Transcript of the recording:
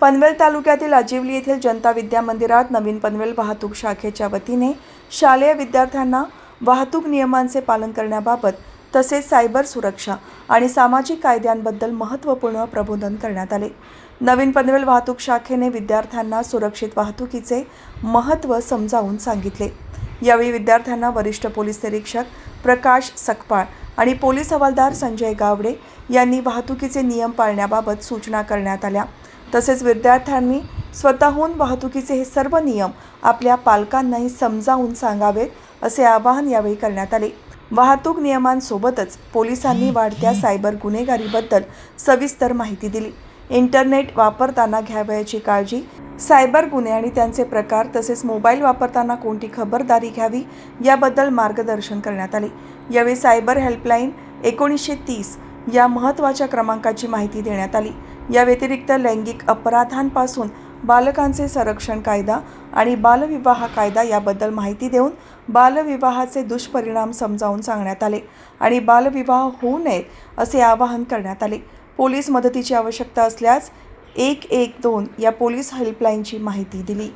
पनवेल तालुक्यातील अजिवली येथील जनता विद्या मंदिरात नवीन पनवेल वाहतूक शाखेच्या वतीने शालेय विद्यार्थ्यांना वाहतूक नियमांचे पालन करण्याबाबत तसेच सायबर सुरक्षा आणि सामाजिक कायद्यांबद्दल महत्त्वपूर्ण प्रबोधन करण्यात आले. नवीन पनवेल वाहतूक शाखेने विद्यार्थ्यांना सुरक्षित वाहतुकीचे महत्त्व समजावून सांगितले. यावेळी विद्यार्थ्यांना वरिष्ठ पोलीस निरीक्षक प्रकाश सकपाळ आणि पोलीस हवालदार संजय गावडे यांनी वाहतुकीचे नियम पाळण्याबाबत सूचना करण्यात आल्या. तसेच विद्यार्थ्यांनी स्वतःहून वाहतुकीचे हे सर्व नियम आपल्या पालकांनाही समजावून सांगावेत असे आवाहन यावेळी करण्यात आले. वाहतूक नियमांसोबतच पोलिसांनी वाढत्या सायबर गुन्हेगारीबद्दल सविस्तर माहिती दिली. इंटरनेट वापरताना घ्यावयाची काळजी सायबर गुन्हे आणि त्यांचे प्रकार तसेच मोबाईल वापरताना कोणती खबरदारी घ्यावी याबद्दल मार्गदर्शन करण्यात आले. यावेळी सायबर हेल्पलाईन एकोणीसशे तीस या महत्त्वाच्या क्रमांकाची माहिती देण्यात आली. या व्यतिरिक्त लैंगिक अपराधांपासून बालकांचे संरक्षण कायदा आणि बालविवाह कायदा याबद्दल माहिती देऊन बालविवाहाचे दुष्परिणाम समजावून सांगण्यात आले आणि बालविवाह होऊ नयेत असे आवाहन करण्यात आले. पोलीस मदतीची आवश्यकता असल्यास एक एक दोन या पोलीस हेल्पलाईनची माहिती दिली.